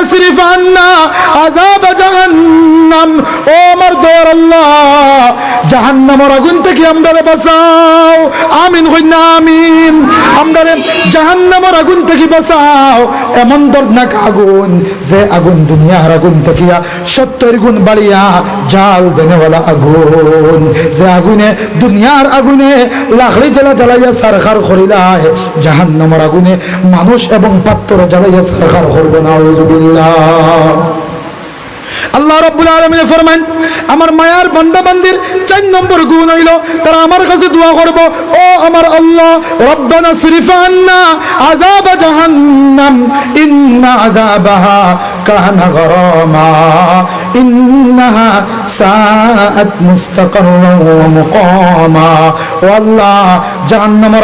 ইয়াসরিফ আগুন থেকে বাঁচাও। আমিন আগুন এমন দর্দনাক আগুন যে আগুন দুনিয়ার আগুন থেকে সত্তর গুণ বাড়িয়া জাল দেনেওয়ালা আগুন। যে আগুনে, দুনিয়ার আগুনে লাখড়ি জ্বালা জ্বালাইয়া সারখার করিলায়, জাহান্নামের আগুনে মানুষ এবং পাত্র জ্বালাইয়া সারখার করব না আল্লাহ। রব্বুল আলমিনে ফরমান আমার মায়ার বন্দা বান্দির চার নম্বর গুণ হইল, তারা আমার কাছে দোয়া করব, ও আমার আল্লাহ, রব্বানা শরীফা আযাব জাহান্নাম, ইন্না আজাবাহা কানা গরমা, ইন্নাহা সাআত মুস্তাকাররা ওয়া মুকামা। ও আল্লাহ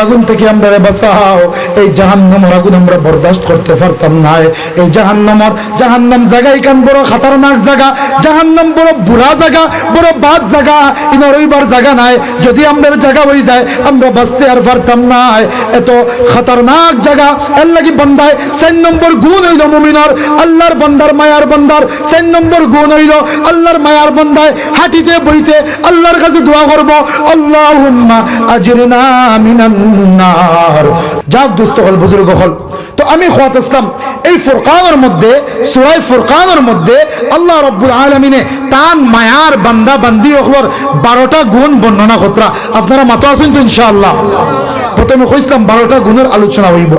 আগুন থেকে আমরা বাঁচাও। এই জাহান্নামের আগুন আমরা বরদাস্ত করতে পারতাম না এই জাহান্নামের, জাহান্নাম জায়গায় কান বড় খাতারনাক জায়গা, জাহান্নাম বড় বুড়া জায়গা, বড় বাদ জায়গা ইনার ওইবার জায়গা নাই। যদি আমরা জায়গা হয়ে যায়, আমরা বাঁচতে আর পারতাম না এত খাতারনাক জায়গা, এর লাগি বান্দায় চার নম্বর গুণ হইল মুমিনার। আল্লাহর বান্দার মায়ার বান্দার চার নম্বর গুণ হইল আল্লাহর মায়ার বান্দায় হাঁটিতে, বইতে আল্লাহর কাছে দোয়া করব, আল্লাহুম্মা আজরিনা মিনান নার। যাক দোস্ত হল, বুজুর্গ হল। তো আমি খোয়াত ইসলাম এই ফুরকানের মধ্যে সুরাই ফুরকানের মধ্যে আল্লাহ রব্বুল আলমিনে তান মায়ার বান্দা, বান্দি হলর বারোটা গুণ বর্ণনা কতরা। আপনারা মাতো আছেন তো ইনশাআল্লাহ? প্রথমে কইসলাম বারোটা গুণের আলোচনা হইব।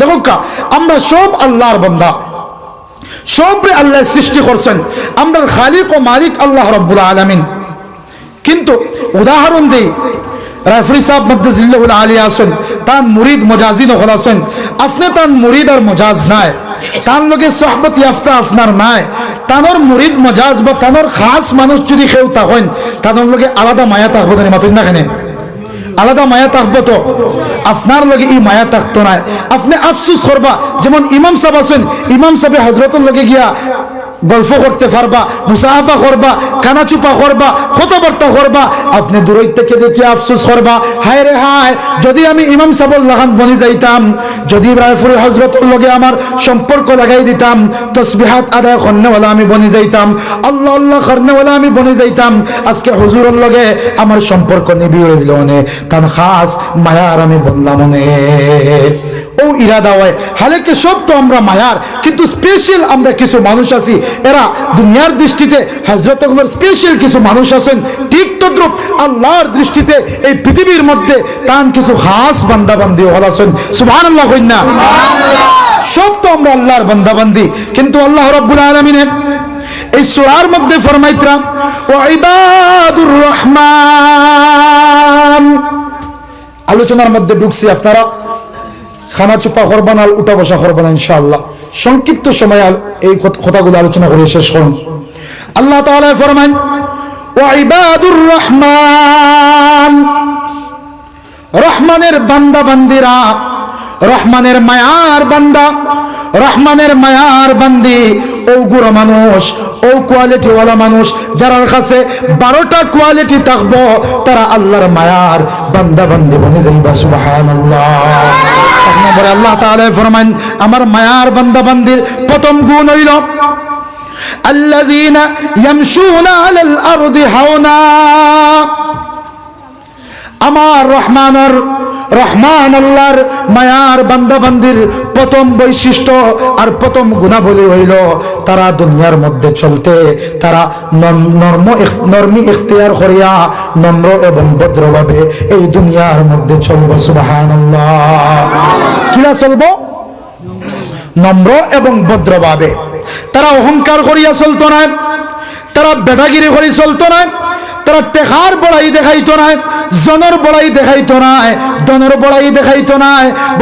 দেখো কা, আমরা সব আল্লাহর বান্দা। সবরে আল্লাহ সৃষ্টি করছেন। আমরা খালিক ও মালিক আল্লাহ রব্বুল আলমিন। কিন্তু উদাহরণ দেই রাফরি সাহেব মদ্দাজিল্লাহুল আলী আসুন তান মুরিদ মজাজি নকল আসুন আপনি তান মুরিদ আর মজাজ নাই, তার লগে সহবত ইয়াফতা আপনার নাই। তানোর মুরিদ, মজাজ বা তানোর খাস মানুষ যদি কেউ তখন তানোর লগে আলাদা মায়া থাকব মাতুন না কেন? আলাদা মায়া থাকব তো। আপনার লগে ই মায়া থাকতো না আপনি আফসুস করবা, যেমন ইমাম সাহেব আছেন, ইমাম সাহেব হজরতের লগে গিয়া গল্প করতে পারবা মুসাফা করবা কানাচুপা করবা, কথাবার্তা করবা, আপনি দূরই থেকে দেখি আফসোস করবা, হায় রে হায়, যদি আমি ইমাম সাবল লাগান বনি যাইতাম, যদি রায়ফুর হজরতর লগে আমার সম্পর্ক লাগাই দিতাম, তসবিহাত আদায় করনেওয়ালা আমি বনি যাইতাম, আল্লাহ আল্লাহ করনেওয়ালা আমি বনি যাইতাম, আজকে হুজুরের লগে আমার সম্পর্ক নিবিড় হইল নে তান খাস মায়ার আমি বললাম নে ও ইরাদা হয় হালেকে সব তো আমরা মায়ার, কিন্তু স্পেশাল আমরা কিছু মানুষ আছি এরা দুনিয়ার দৃষ্টিতে হজরতগুলোর স্পেশাল কিছু মানুষ আছেন। ঠিক তদ্রুপ আল্লাহর দৃষ্টিতে এই পৃথিবীর মধ্যে তান কিছু খাস বান্দাবান্দি হল আছেন। সুভান আল্লাহ না। সব তো আমরা আল্লাহর বান্দাবান্দি। কিন্তু আল্লাহ রব্বুল আলমিনে এই সুরার মধ্যে ফরমাইত্রা ও ইবাদুর রহমান। আলোচনার মধ্যে ঢুকছি আপনারা। খানা চুপা করবান আর উঠা বসা করবান ইনশাআল্লাহ। সংক্ষিপ্ত সময় এই কথ- কথাগুলো আলোচনা করে শেষ করুন। আল্লাহ তাআলা ফরমান ওয়াইবাদুর রহমান। রহমানের বান্দা বান্দিরা, রহমানের মায়ার বান্দা, রহমানের মায়ার বান্দি ও গুড়ো মানুষ ও কোয়ালিটিওয়ালা মানুষ যার কাছে বারোটা কোয়ালিটি থাকবো তারা আল্লাহর মায়ার বান্দা বান্দি বনে যাইবা সুবহানাল্লাহ এক নম্বরে আল্লাহ তাআলা ফরমান আমার মায়ার বান্দা বান্দির প্রথম গুণ হইল الذين يمشون على الأرض هونا আমার রহমানের রহমান আল্লাহর মায়ার বান্দাবান্দির প্রথম বৈশিষ্ট্য আর প্রথম গুণাবলী হইল তারা দুনিয়ার মধ্যে চলতে, তারা নর্ম নর্মি ইখতিয়ার করিয়া নম্র এবং ভদ্রভাবে এই দুনিয়ার মধ্যে চলব সুবাহান কিরা চলবো? নম্র এবং ভদ্রভাবে। তারা অহংকার করিয়া চলতো না, তারা বেটাগিরি করি চলতো না তারা টেকার বড়াই দেখাইতো না, জনের বড়াই দেখাইতো না দনের বড়াই দেখাইতো না,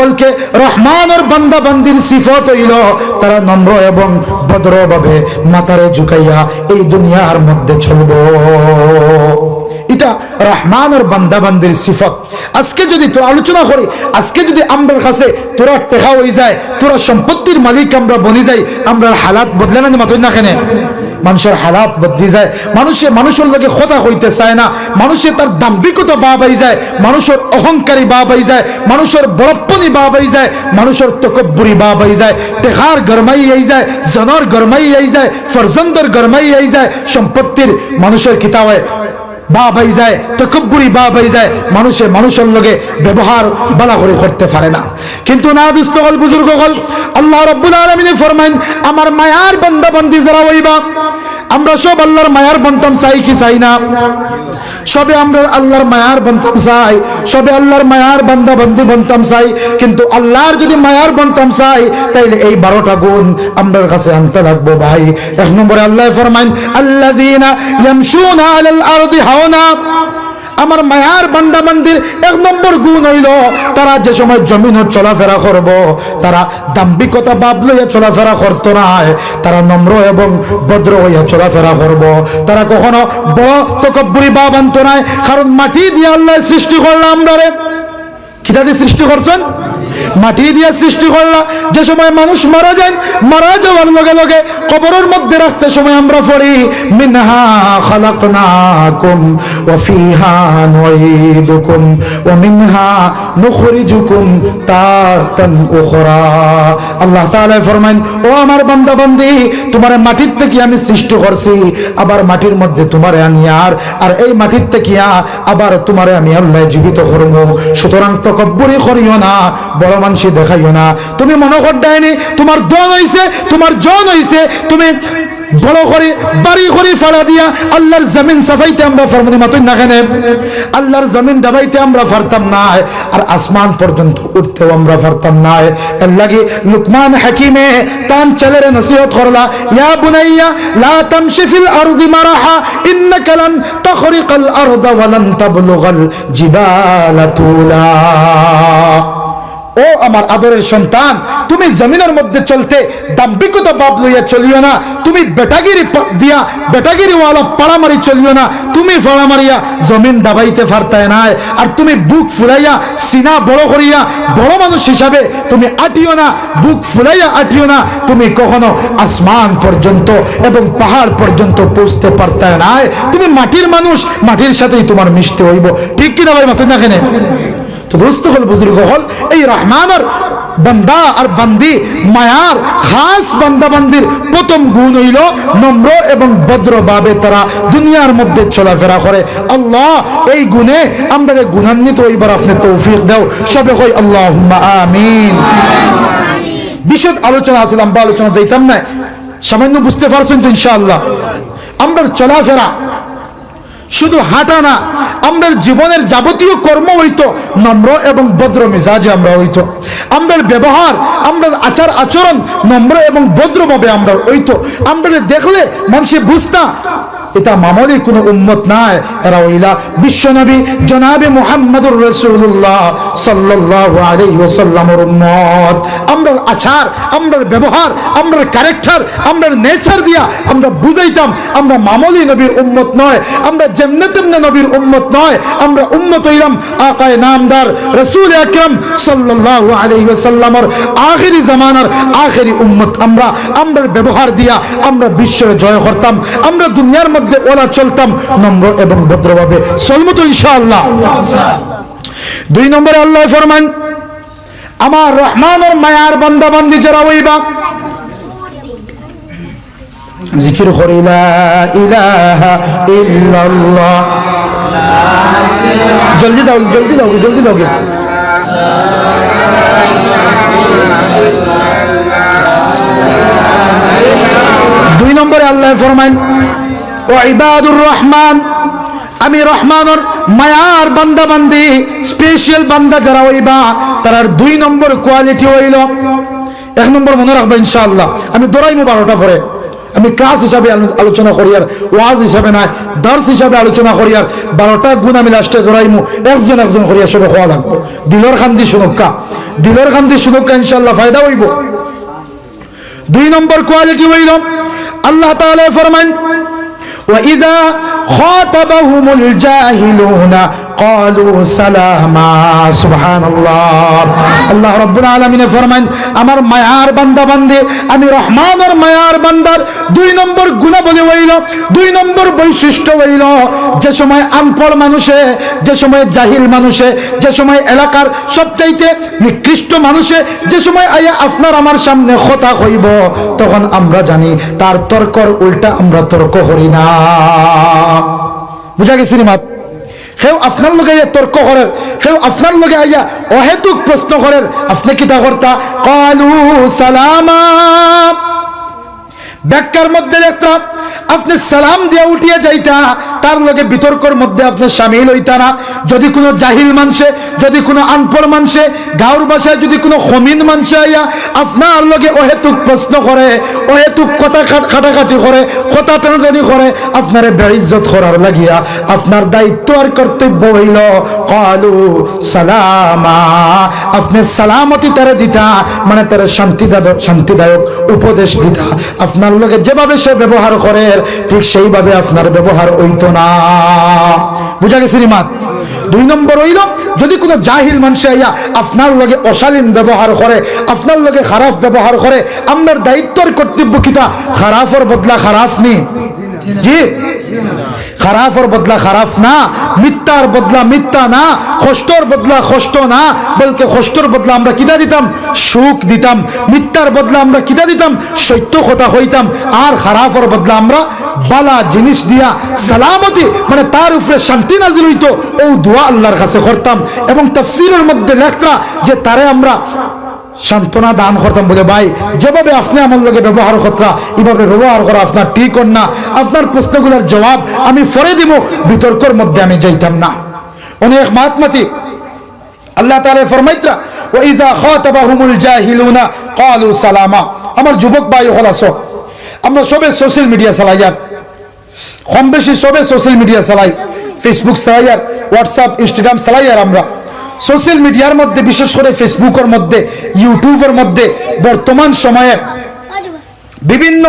বলকে রহমানের বান্দা বান্দির সিফত হইল। তারা নম্র এবং ভদ্রভাবে মাতারে ঝুঁকাইয়া এই দুনিয়ার মধ্যে চলব। এটা রহমানের বান্দা বান্দির সিফত। আজকে যদি তোরা আলোচনা করি, আজকে যদি আমরার কাছে তোরা টেকা হয়ে যায়, তোরা সম্পত্তির মালিক আমরা বনি যাই, আমরা হালাত বদলে না মাতই না কেনে? মানুষের হালাত বদলি যায়। মানুষে মানুষের লোকে কথা কইতে চায় না। মানুষে তার দাম্ভিকতা বা বাই যায়। মানুষের অহংকারী বা বাই যায়। মানুষের বরপ্পনি বা বাই যায়। মানুষের তকব্বুরি বা বাই যায়। টেকার গরমাই আই যায়। জনর গরমাই আই যায়। ফরজন্দর গরমাই আই যায়। সম্পত্তির মানুষের কিতাবে বা বাই যায়, তকব্বুরি বা বাই যায়, মানুষে মানুষের লগে ব্যবহার বালা করে করতে পারে না। কিন্তু না দুস্থ হল বুজুর্গ হল, আল্লাহ রব্বুল আলমিনে ফরমাইন, আমার মায়ার বান্দা বন্দি যারা হইবা, আমরা সব আল্লাহর মায়ার বন্তাম চাই কি চাই না? সবে আমরা আল্লাহর মায়ার বন্তাম চাই, সবে আল্লাহর মায়ার বান্দা বন্দি বন্তাম চাই, কিন্তু আল্লাহর যদি মায়ার বন্তাম চাই, তাইলে এই বারোটা গুণ আমরার কাছে আনতে লাগবো ভাই। এক নম্বরে আল্লাহ ফরমাইন, আল্লাযীনা ইয়ামশুনা আলাল আরদি হাওনা আমার মায়ার বান্দা বান্দির এক নম্বর গুণ হইল, তারা যে সময় জমিন চলাফেরা করব, তারা দাম্বিকতা বাপ লইয়া চলাফেরা করতো না। তারা নম্র এবং ভদ্র হইয়া চলাফেরা করব। তারা কখনো বড় তকব্বুরি বাপ আনতো নাই কারণ মাটি দিয়ে আল্লাহ সৃষ্টি করলাম আমরা কিতা দিয়ে সৃষ্টি করছেন? মাটি দিয়ে সৃষ্টি করলা। যে সময় মানুষ মারা যায়, মারা যাওয়ার লগে লগে কবরের মধ্যে রাখতে সময় আমরা পড়ি, মিনহা খালাকনাকুম ওয়া ফিহা নুঈদুকুম ওয়া মিনহা নুখরিজুকুম তারতান উখরা। আল্লাহ তাআলা ফরমাইন, ও আমার বান্দা বান্দি তোমারে মাটির থেকে আমি সৃষ্টি করছি, আবার মাটির মধ্যে তোমারে আনি আর আর এই মাটির থেকে আবার তোমারে আমি আল্লাহ জীবিত করব। সুতরাং তকব্বরি করিও না, বড় মানুষই দেখাইও না। তুমি মনে করডায়নি তোমার দন হইছে, তোমার জন হইছে, তুমি বড় করে, বাড়ি করে ফাড়া দিয়া আল্লাহর জমিন সাফাইতে আমরা ফরমানি মাতুই না কেন? আল্লাহর জমিন ডাবাইতে আমরা পারতাম না, আর আসমান পর্যন্ত উঠতেও আমরা পারতাম না। এর লাগি লুকমান হাকিমে তান ছেলের নসিহত করলা, ইয়া বুনাইয়া, লা তামশি ফিল আরদি মারাহা, ইন্নাকা লান তাখরিকাল আরদা ওয়া লান তাবলুগাল জিবালা তুলা। ও আমার আদরের সন্তান, তুমি জমিনের মধ্যে চলতে দাম্ভিকতা বাপ লইয়া চলিও না, তুমি বেটাগিরি দিয়া বেটাগিরি ওয়ালা পাড়ামারি চলিও না, তুমি ফাড়া মারিয়া জমিন দাবাইতে পারতায় নাই, আর তুমি বুক ফুলাইয়া সিনা বড় করিয়া বড় মানুষ হিসাবে তুমি আটিও না, বুক ফুলাইয়া আটিও না, তুমি কখনো আসমান পর্যন্ত এবং পাহাড় পর্যন্ত পৌঁছতে পারতায় নাই, তুমি মাটির মানুষ, মাটির সাথেই তোমার মিশতে হইব। ঠিক কিনা ভাই মাতুন না তো দোস্ত হল বুজুর্গ হল এই রহমানের বান্দা আর বান্দি, মায়ার খাস বান্দা বান্দির প্রথম গুণ হইল নম্র এবং ভদ্রভাবে তারা দুনিয়ার মধ্যে চলাফেরা করে। আল্লাহ এই গুণে আমরা গুণান্বিত হইবার আপনি তৌফিক দেও। সবে কই আল্লাহ আমিন। বিশদ আলোচনা আছে, লম্বা আলোচনা যাইতাম না। সামান্য বুঝতে পারছেন তো ইনশাআল্লাহ। আমরা চলাফেরা শুধু হাঁটা না আমাদের জীবনের যাবতীয় কর্ম হইতো, নম্র এবং ভদ্র মেজাজে আমরা হইতো। আমাদের ব্যবহার আমাদের আচার আচরণ নম্র এবং ভদ্রভাবে আমরা হইতো। আমরা দেখলে মানুষে বুঝতা এটা মামলি কোনো উম্মত নাই। এরা হইলা বিশ্বনবী, জনাবে মুহাম্মদুর সাল্লাল্লাহু আলাইহি ওয়াসাল্লামের উম্মত। আমরার আচার, আমরার ব্যবহার, আমরার ক্যারেক্টার আমরার নেচার দিয়া আমরা বুঝাইতাম, আমরা মামলি নবীর উম্মত নয়, আমরা যেমনে তেমনে নবীর উম্মত নয়, আমরা উম্মত হইলাম আকায় নামদার রাসূল আকরাম আলাইহি ওয়াসাল্লামের আখেরি জামানার আখেরি উম্মত আমরা। আমরার ব্যবহার দিয়া আমরা বিশ্বের জয় করতাম, আমরা দুনিয়ার মধ্যে ওলা চলতাম নম্র এবং ভদ্রভাবে। চলমতো ইনশাআল্লাহ। দুই নম্বরে আল্লাহ ফরমান, আমার রহমানের মায়ার বান্দা বান্দি যারা হইবা, জিকির করি জলদি যাও জলদি যাও জলদি যাও দুই নম্বরে আল্লাহ ফরমান ও ইবাদুর রহমান, আমি রহমানের মায়ার বান্দা বান্দি স্পেশাল বান্দা যারা হইবা তার দুই নম্বর কোয়ালিটি হইল। এক নম্বর মনে রাখব ইনশাআল্লাহ, আমি দৌড়াইমু বারোটা পরে। আমি ক্লাস হিসাবে আলোচনা করি আর, ওয়াজ হিসাবে নাই দার্স হিসাবে আলোচনা করি আর, বারোটা গুণ আমি লাস্টে জড়াইমু একজন একজন করিয়া সবে খোয়া লাগবো। দিলর খান্দি শুনক্কা। দিলর খান্দি শুনক্কা ইনশাল্লাহ ফায়দা হইব। দুই নম্বর কোয়ালিটি হইল, আল্লাহ তাআলা ফরমান وإذا خاطبهم الجاهلون قالوا سلاما سبحان الله আল্লাহ রব্বুল আলমিনে ফরমান আমার মায়ার বান্দা বান্দে আমি রহমানের মায়ার বান্দার দুই নম্বর গুণাবলী হইল দুই নম্বর বৈশিষ্ট্য হইল যে সময় আনপড় মানুষে যে সময় জাহিল মানুষে যে সময় এলাকার সবচাইতে নিকৃষ্ট মানুষে যে সময় আইয়া আপনার আমার সামনে কথা হইব তখন আমরা জানি তার তর্কর উল্টা আমরা তর্ক করি না বুঝা গেছি নি মাপ সেও আপনার লগে আইয়া তর্ক করেন সেও আপনার লগে আইয়া অহেতুক প্রশ্ন করেন আপনি কিতা কর্তা কালু সালামা ব্যাখ্যার মধ্যে দেখতাম আপনি সালাম দিয়া উঠিয়ে যাইতা, তার লগে বিতর্কর মধ্যে আপনি সামিল হইতা না। যদি কোনো জাহিল মানসে, যদি কোনো আনপড় মানসে গাঁর বাসায় যদি কোনো খমিন মানসে আইয়া আপনার লগে অহেতুক প্রশ্ন করে, অহেতুক কথা খাট- খাটাখাটি করে, কথা টানাটানি করে, আপনারে বেইজ্জত করার লাগিয়া আপনার দায়িত্ব আর কর্তব্য হইল, কালু সালামা। আপনি সালামতি তারে দিতা মানে তারে শান্তিদায়ক শান্তিদায়ক উপদেশ দিতা। আপনার লগে যেভাবে সে ব্যবহার করে, ঠিক সেইভাবে আপনার ব্যবহার হইতো না। বুঝা গেছে রিমাত দুই নম্বর হইল, যদি কোনো জাহিল মানুষে আইয়া আপনার লগে অশালীন ব্যবহার করে, আপনার লগে খারাপ ব্যবহার করে আপনার দায়িত্বর কর্তব্য কিতা খারাপর বদলা খারাপ নি। জি। খারাপর বদলা খারাপ না, মিথ্যার বদলা মিথ্যা না, কষ্টর বদলা কষ্ট না, বলকে কষ্টর বদলা আমরা কিতা দিতাম? সুখ দিতাম। মিথ্যার বদলা আমরা কিতা দিতাম? সত্য কথা হইতাম আর খারাপর বদলা আমরা বালা জিনিস দিয়া সালামতি মানে তার উপরে শান্তি নাজিল হইতো, ও দোয়া আল্লাহর কাছে করতাম। এবং তফসিরের মধ্যে লেখতা যে তারে আমরা সান্ত্বনা দান করতাম বলে, ভাই, যেভাবে আপনি আমার লগে ব্যবহার করতা, এভাবে ব্যবহার করা আপনার ঠিক না। আপনার প্রশ্নগুলোর জবাব আমি ফরে দিব, বিতর্কর মধ্যে আমি যাইতাম না। অনেক মাতমাতি আল্লাহ তালে ফরমাইতরা ওয়া ইজা খাতাবাহুমুল জাহিলুনা ক্বালু সালামা। আমার যুবক ভাই হল আসো, আমরা সবে সোশ্যাল মিডিয়া চালাই আর। কম বেশি সবে সোশ্যাল মিডিয়া চালাই, ফেসবুক চালাই আর, হোয়াটসঅ্যাপ, ইনস্টাগ্রাম চালাই আর আমরা। সোশ্যাল মিডিয়ার মধ্যে, বিশেষ করে ফেসবুকের মধ্যে, ইউটিউবের মধ্যে, বর্তমান সময়ে বিভিন্ন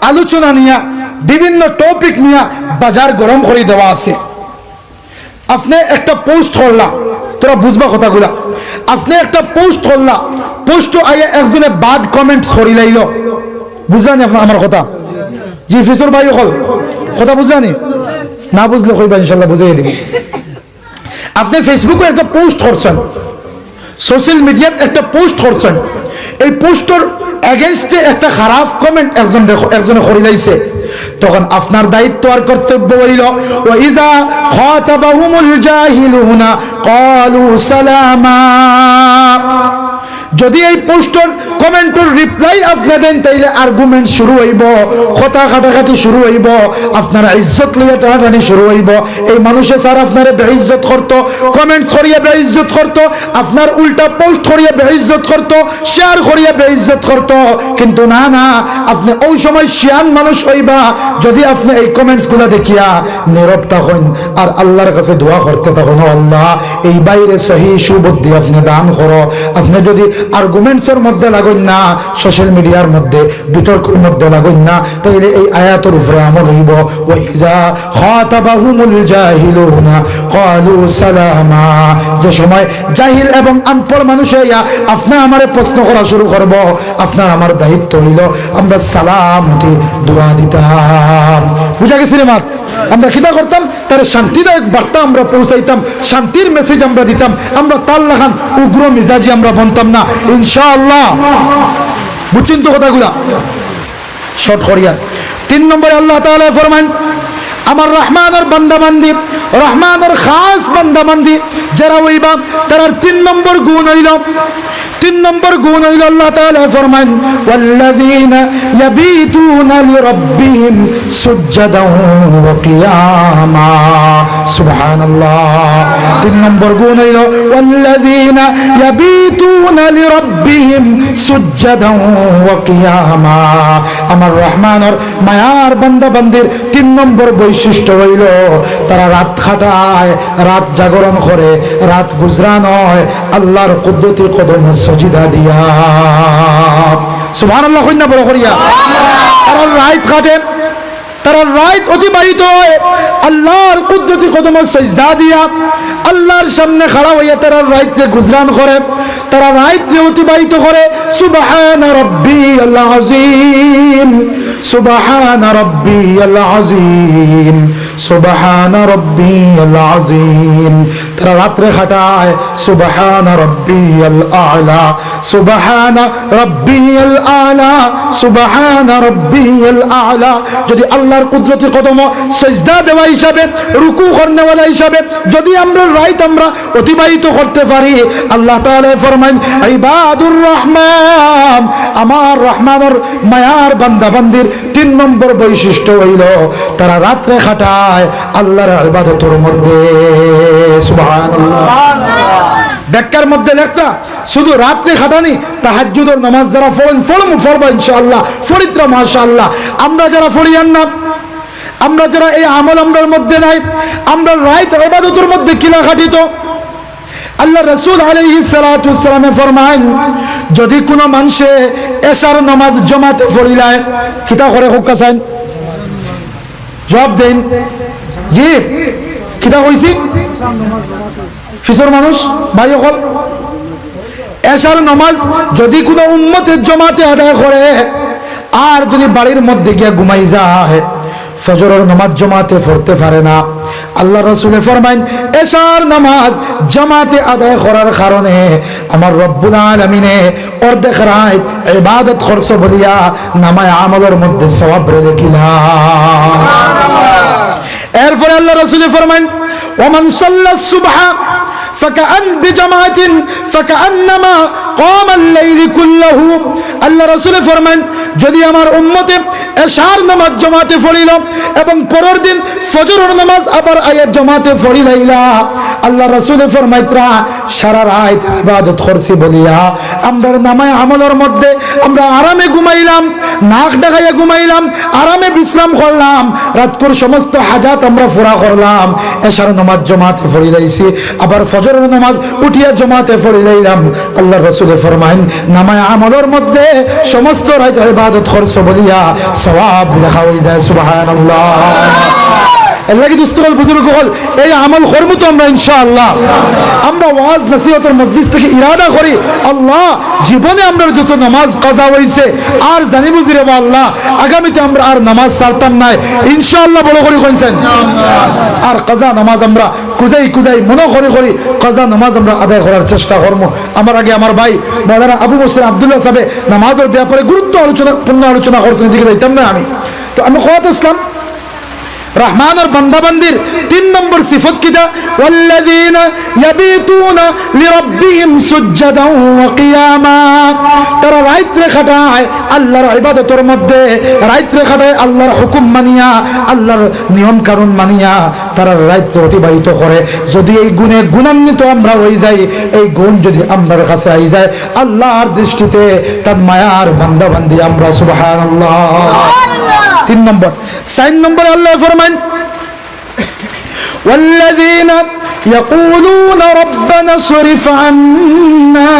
আলোচনা নিয়ে, বিভিন্ন টপিক নিয়ে বাজার গরম করে দেওয়া আছে। আপনি একটা পোস্ট করলা, তোরা বুঝবা কথাগুলা। আপনি একটা পোস্ট করলা পোস্ট আইয়া একজনে বাদ কমেন্ট করি লাইল। বুঝলানি আপনার আমার কথা? জি ফিসুর ভাই হল কথা বুঝলানি? না বুঝলে কইবা, ইনশাল্লাহ বুঝাই দিবি। আপনি ফেসবুকে একটা পোস্ট করছেন সোশ্যাল মিডিয়াত একটা পোস্ট করছেন। এই পোস্টর এগেনস্টে একটা খারাপ কমেন্ট একজন একজনে করে দিয়েছে তখন আপনার দায়িত্ব আর কর্তব্য হইল ও ইজা খাতাবাহুমুল জাহিলুনা ক্বালু সালামা। যদি এই পোস্টর কমেন্টর রিপ্লাই আপনি দেন, তাইলে আর্গুমেন্ট শুরু হইব, কথা কাটাকাটি শুরু হইব, আপনার ইজ্জত লইয়া টানাটানি শুরু হইব। এই মানুষে স্যার আপনারে বেইজ্জত করতো কমেন্টস করিয়া বেইজ্জত করতো, আপনার উল্টা পোস্ট করিয়া বেইজ্জত করতো শেয়ার করিয়া বেইজ্জত করতো। কিন্তু না না, আপনি ওই সময় শিয়ান মানুষ হইবা, যদি আপনি এই কমেন্টসগুলা দেখিয়া নীরব থাকেন, আর আল্লাহর কাছে দোয়া করতে তখন আল্লাহ, এই বাইরে সহি সুবুদ্ধি আপনি দান করো। আপনি যদি আর্গুমেন্টসের মধ্যে লাগুন না সোশ্যাল মিডিয়ার মধ্যে বিতর্কের মধ্যে লাগুন না, তাইলে এই আয়াতের উপরে আমল হইব। ওয়াইজা খাতাবাহুমুল জাহিলুনা ক্বালু সালামা। যে সময় জাহিল এবং আনপড় মানুষ হইয়া আপনি আমারে প্রশ্ন করা শুরু করব আপনার আমার দায়িত্ব হইল আমরা সালামতি দোয়া দিতাম। বুঝা গেছি রে মাত? আমরা কিতা করতাম, তার শান্তিদায়ক বার্তা আমরা পৌঁছাইতাম, শান্তির মেসেজ আমরা দিতাম, আমরা তার লাগান উগ্র মিজাজি আমরা বনতাম না ইনশাআল্লাহ। বুঝছেন তো কথাগুলা। শর্ট করিয়া। তিন নম্বরে আল্লাহ তাআলা ফরমান, আমার রহমানের বান্দাবান্দি, রহমানের খাস বান্দাবান্দি, যারা ওইবা তার তিন নম্বর গুণ হইল তিন নম্বর গুণ হইল আল্লাহ তাআলা ফরমান ওয়াল্লাযীনা ইয়াবিতুনা লিরাব্বিহিম সুজদাও ওয়া কিয়ামা। সুবহানাল্লাহ। তিন নম্বর গুণ হইল, ওয়াল্লাযীনা ইয়াবিতুনা লিরাব্বিহিম সুজদাও ওয়া কিয়ামা। আমার রহমানের মায়ার বান্দা বান্দির তিন নম্বর বৈশিষ্ট্য হইল, তারা রাত খাটায়, রাত জাগরণ করে, রাত গুজরান হয়, আল্লাহর কুদরতি কদম সজিদা দিয়া। সুবহানাল্লাহ, কইনা বড় করিয়া। তারা রাত কাটে, তারা রাত অতিবাহিত আল্লাহর কুদরতি কদম সজদা দিয়া, আল্লাহর সামনে খাড়া হইয়া তারা রাইতে গুজরান করে, তারা রাইতে অতিবাহিত করে। সুবহান রব্বি আল্লাহ আজিম, সুবহান রব্বি আল্লাহ আজিম। সুবহান আজিম তারা রাত্রে খাটায়, সুবহান রব্বি আলা। আলা আলা। যদি আল্লাহর কুদরতি কদম সেজদা দেওয়া হিসাবে, রুকু করনেওয়ালা হিসাবে, যদি আমরা রাইত আমরা অতিবাহিত করতে পারি, আল্লাহ তাআলা ফরমান ইবাদুর রহমান আমার রহমানের মায়ার বান্দা বান্দির তিন নম্বর বৈশিষ্ট্য হইল, তারা রাত্রে খাটায় আল্লাহর ইবাদতের মধ্যে। মধ্যে শুধু রাত্রে খাটানি নামাজ যারা ইনশাআল্লাহ মাশাআল্লাহ। আমরা যারা আমরা যারা এই আমল আমরার মধ্যে নাই, আমরা রাইত ইবাদতের মধ্যে কিলা খাটিত। আল্লাহ রসুল আলাইহিস সালাতু সালামে ফরমান যদি কোনো মানুষে এশার নামাজ জমাতে পড়িলায় কিতা করে হুক্কা চাইন। জবাব দেন। জি কিতা কইছি ফিসর মানুষ, ভাই অকল। এশার নমাজ যদি কোনো উম্মতের জমাতে আদায় করে, আর যদি বাড়ির মধ্যে গিয়া ঘুমাই যায়। ফজরের নামাজ জমাতে পড়তে পারে না। আল্লাহ রসুলে ফরমাইন এশার নামাজ জামাতে আদায় করার কারণে আমার রব্বুল আলমিনে অর্ধেক রায় ইবাদত খরচ বলিয়া নামায় আমলের মধ্যে সবাব কিলাম এরপরে আল্লাহ রসুল ফরমান ওমান সাল্লা সুবহা فكأن بجماعة فكأنما قام الليل كله আল্লাহ রসুল ফরমান যদি আমার উম্মতে এশার নামাজ জমাতে পড়িল এবং পরের দিন ফজরের নামাজ আবার আয়াত জমাতে পড়িলাইলা আল্লাহ রসুল ফরমাইত্রা সারা রাত ইবাদত করছি বলিয়া আমরা নামায় আমলের মধ্যে আমরা আরামে ঘুমাইলাম নাক ডাকাইয়া ঘুমাইলাম আরামে বিশ্রাম করলাম রাতকুর সমস্ত হাজাত আমরা ফুরা করলাম এশার নামাজ জমাতে পড়ি লাইছি আবার ফজরের নামাজ উঠিয়া জমাতে পড়ে লাইলাম আল্লাহ রসুল ফরমাইন, নামায় আমলের মধ্যে সমস্ত রাইতে ইবাদত খরচ বলিয়া সওয়াব লেখা হয়ে যায়, সুবহানাল্লাহ। দুস্তকল বুজুর্গ হল? এই আমল করব তো আমরা, ইনশাআল্লাহ। আমরা ওয়াজ, নসিহতের মসজিদ থেকে ইরাদা করি। আল্লাহ, জীবনে আমরা যত নামাজ কাজা হইছে, আর জানি বুঝি রে আল্লাহ, আগামীতে আমরা আর নামাজ ছাড়তাম নাই। ইনশাআল্লাহ বড় করে কইছেন। আর কাজা নামাজ আমরা কুজাই কুজাই মনে করে করি কাজা নামাজ আমরা আদায় করার চেষ্টা করব আমার আগে আমার ভাই, মৌলানা আবু বসির আবদুল্লাহ সাহেব নামাজের ব্যাপারে গুরুত্ব আলোচনা, পূর্ণ আলোচনা করছেন, এদিকে যাইতাম না আমি। তো আমি খোয়াত ইসলাম রহমানের বান্দাবান্দির তিন নম্বর সিফত কিটা ওয়াল্লাযীন ইয়াবিতুনা লিরাব্বিহিম সুজ্জাদান ওয়া কিয়ামা। তারা রাইত্রে খাটায় আল্লাহর ইবাদতের মধ্যে রাইত্রে খাটায় আল্লাহর হুকুম মানিয়া আল্লাহর নিয়ম কানুন মানিয়া তারা রাইত্রে অতিবাহিত করে। যদি এই গুণে গুণান্বিত আমরা হয়ে যাই এই গুণ যদি আমরার কাছে আই যায় আল্লাহর দৃষ্টিতে তার মায়ার বান্দাবান্দি আমরা সুবহানাল্লাহ। তিন নম্বর সাইন নম্বর আল্লাহ ফরমান والذين يقولون ربنا اصرف عنا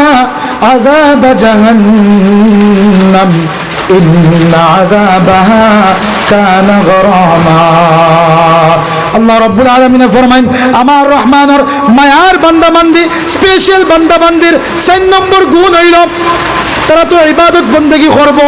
عذاب جهنم إن عذابها كان غراما আল্লাহ রব্বুল আলমিনে ফরমাইন আমার রহমানের মায়ার বান্দাবান্দি স্পেশাল বান্দাবান্দির সাইন নম্বর গুণ হইল তারা তো ইবাদত বন্দেগি করবো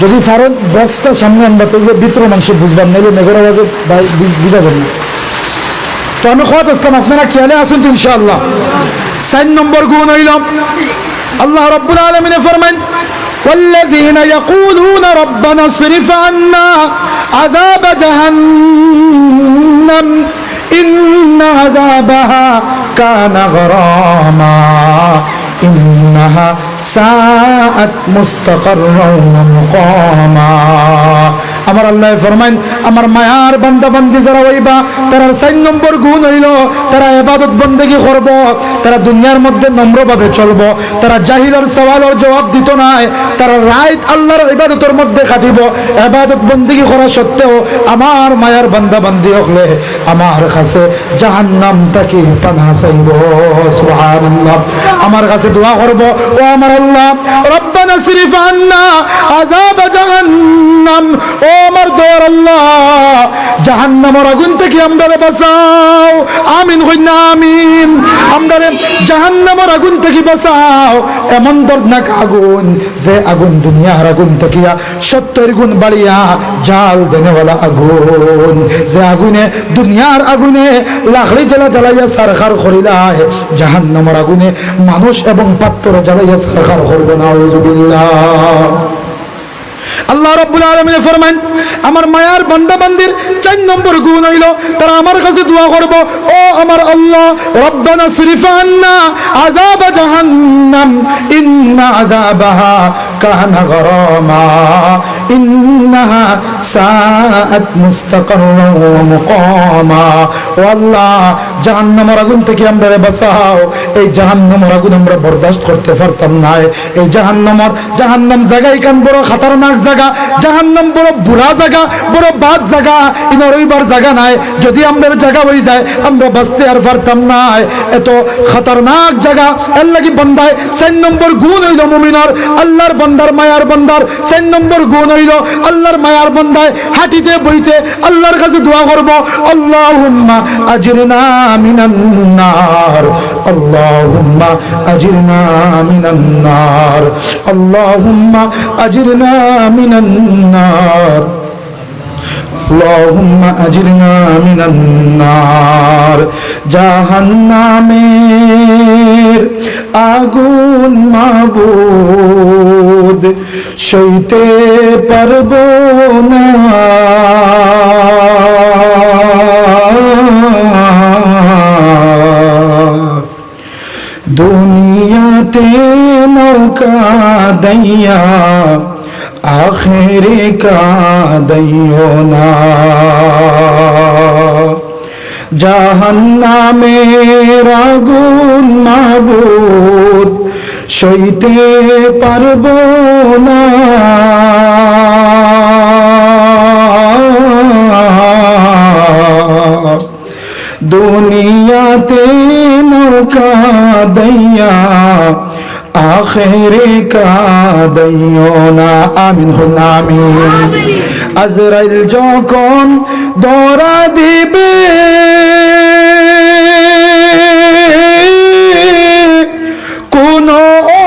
যদি ফারুক বক্সটা সামনে আনবা তো ভিতর মানুষ বুঝবার নাইলে মেঘর আওয়াজে বুঝাবেন না তো আমি খোয়াত আসলাম আপনারা খেয়ালে আসুন তো ইনশাআল্লাহ সাইন নম্বর গুণ হইলাম আল্লাহ রব্বুল আলমিনে ফরমান والذين يقولون ربنا اصرف عنا عذاب جهنم إن عذابها كان غراما إنها সাআত মুস্তাকাররাও ওয়া মুকামা আমার আল্লাহ ফরমাইন, আমার মায়ার বান্দা বান্দি যারা হইবা তারা চার নম্বর গুণ হইল, তারা এবাদত বন্দেগী করব, তারা দুনিয়ার মধ্যে নম্রভাবে চলব, তারা জাহিলার সওয়ালের জবাব দিত নাই তারা রাইত আল্লাহর ইবাদতের মধ্যে কাটিব, এবাদত বন্দেগী করা সত্ত্বেও আমার মায়ার বান্দা বান্দি হলে আমার কাছে জাহান্নাম তাকে পানা চাইব? সুবহানাল্লাহ। আমার কাছে দোয়া করব, ও আমার আল্লাহ, রব্বানা সিরিফ আন্না আযাব জাহান্নাম। ও আমার দয়ার আল্লাহ, জাহান্নামের আগুন থেকে আমরারে বাঁচাও। আমিন কইনা আমিন। আমরারে জাহান্নামের আগুন থেকে বাঁচাও। এমন দর্দনাক আগুন যে আগুন দুনিয়ার আগুন থেকে সত্তর গুণ বাড়িয়া জাল দেনেওয়ালা আগুন। যে আগুনে, দুনিয়ার আগুনে লাখড়ি জ্বালা জ্বালাইয়া সারখার করিলায়, জাহান্নামের আগুনে মানুষ এবং পাত্র জ্বালাইয়া সারখার করব না আল্লাহ রব্বুল আলমিনে ফরমান আমার মায়ার বান্দা বান্দির চার নম্বর গুণ হইল, তারা আমার কাছে দোয়া করব, ও আমার আল্লাহ, রব্বানা সুরিফা আন্না আযাব জাহান্নাম, ইন্না আযাবাহা কানা গরামা, ইন্নাহা সাআত মুস্তাকাররা ওয়া মুকামা ও আল্লাহ, জাহান্নামের আগুন থেকে আমরা বাঁচাও। এই জাহান্নামের আগুন আমরা বরদাস্ত করতে পারতাম না এই জাহান্নামের, জাহান্নাম জায়গায় কান, বড় খাতারনাক জায়গা, জাহান্নাম বড় বুড়া জায়গা, বড় বাদ জায়গা ইনার ওইবার জায়গা নাই। যদি আমরা জায়গা হয়ে যায়, আমরা বাঁচতে আর পারতাম না এত খাতারনাক জায়গা, এর লাগি বান্দায় চার নম্বর গুণ হইল মুমিনার। আল্লাহর বান্দার মায়ার বান্দার চার নম্বর গুণ হইল আল্লাহর মায়ার বান্দায় হাঁটিতে বইতে আল্লাহর কাছে দোয়া করব, আল্লাহুম্মা আজরিনা মিনান নার আল্লাহুম্মা আজরিনা মিনান নার আল্লাহুম্মা আজরিনা মিনান নার اللهم أجرنا من النار জাহান্নামের আগুন মাবুদ সইতে পারব না দুনিয়াতে নৌকা দইয়া আখেরে কাঁদিও না জাহান্নামের আগুন মাবুদ সইতে পারব না দুনিয়াতে নৌকা দইয়া আখেরে কাদাইও না। আমিন হন আমিন। আজরাইল যখন দরা দিবে, কোন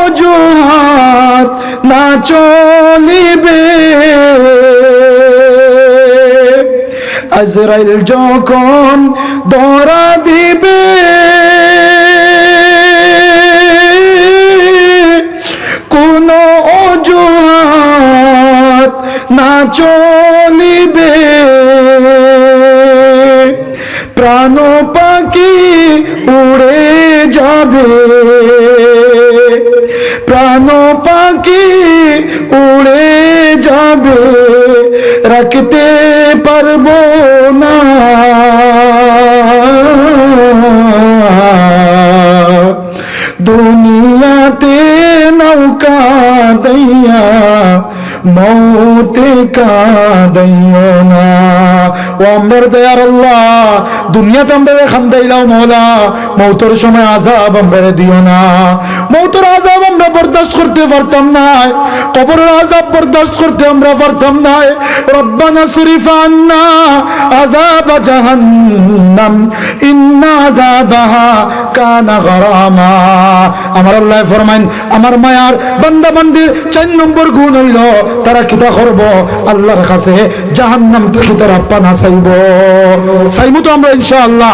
অজুহাত না চলিবে। আজরাইল যখন দরা দিবে, কোন অজুহাত না চলিবে। প্রাণ পাখি উড়ে যাবে, প্রাণ পাখি উড়ে যাবে। রাখতে পারব না। দুনিয়াতে নৌকা দইয়া মৌতে কাদাইও না। ও দয়ার আল্লাহ, দুনিয়াতে আমরা খান্দাইলাও মৌলা, মৌতর সময় আজাব আমরা দিও না। মৌতর আজাব আমরা বরদাস্ত করতে পারতাম না। কবরের আজাব বরদাস্ত করতে আমরা পারতাম না। রব্বানা শরীফ আন্না আজাব জাহান্নাম, ইন্না আজাবাহা কানা গরামা। আমার আল্লাহ ফরমাইন, আমার মায়ার বান্দা বান্দির চার নম্বর গুণ হইল, তারা কিতা করব? আল্লাহর কাছে জাহান্নাম থেকে তারা পানা চাইব চাইব তো আমরা ইনশাআল্লাহ।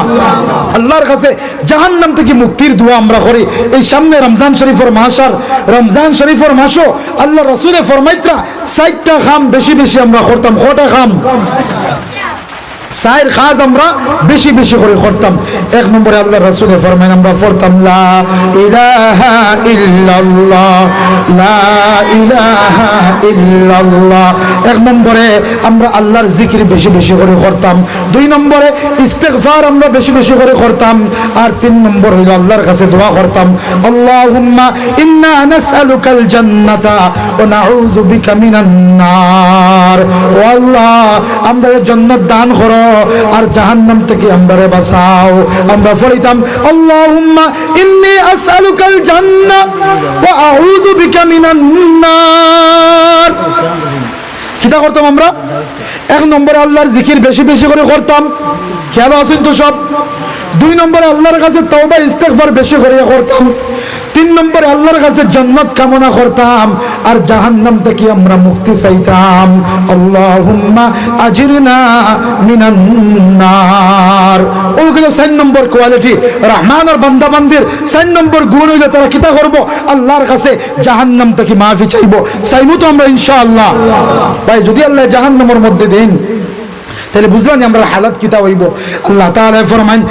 আল্লাহর কাছে জাহান্নাম থেকে মুক্তির দোয়া আমরা করি। এই সামনে রমজান শরীফের মাসার, রমজান শরীফের মাসও আল্লাহ রসুলের ফরমাইত্রা সাইটটা খাম বেশি বেশি আমরা করতাম। কটা খাম? সাইর কাজ আমরা বেশি বেশি করে করতাম। এক নম্বরে আল্লাহ রাসূলে ফরমান আমরা পড়তাম, লা ইলাহা ইল্লাল্লাহ, লা ইলাহা ইল্লাল্লাহ। এক নম্বরে আমরা আল্লাহর জিকির বেশি বেশি করে করতাম। দুই নম্বরে ইস্তেগফার আমরা বেশি বেশি করে করতাম। আর তিন নম্বর হইল আল্লাহর কাছে দোয়া করতাম, আল্লাহুম্মা ইন্না নাসআলুকাল জান্নাতা ওয়া নাউযু বিকা মিনান নার। ও আল্লাহ, আমরা জান্নাত দান করো। আর জাহান্নাম থেকে আমরা বাঁচাও। আমরা ফলিতাম, আল্লাহুম্মা ইন্নি আসআলুকাল জান্নাহ ওয়া আউযু বিকা মিনান নার। কিতা করতাম আমরা? এক নম্বরে আল্লাহর জিকির বেশি বেশি করে করতাম। খেয়াল আছেন তো সব? দুই নম্বরে আল্লাহর কাছে তওবা, ইস্তেগফার বেশি করে করতাম। তিন নম্বরে আল্লাহর কাছে জান্নাত কামনা করতাম। আর জাহান্নাম থেকে আমরা মুক্তি চাইতাম। আল্লাহুম্মা আজিরনা মিনান নার। ওগুলো চার নম্বর কোয়ালিটি রহমান বান্দা বান্দির চার নম্বর গুণ হইলে তারা কিতা করব? আল্লাহর কাছে জাহান্নাম থেকে মাফি চাইব। চাইব তো আমরা ইনশাআল্লাহ। ভাই, যদি আল্লাহ জাহান্নামের মধ্যে দেন, তাহলে বুঝলাম আমরা হালাত কিতা হইব। আল্লাহ তাআলা ফরমান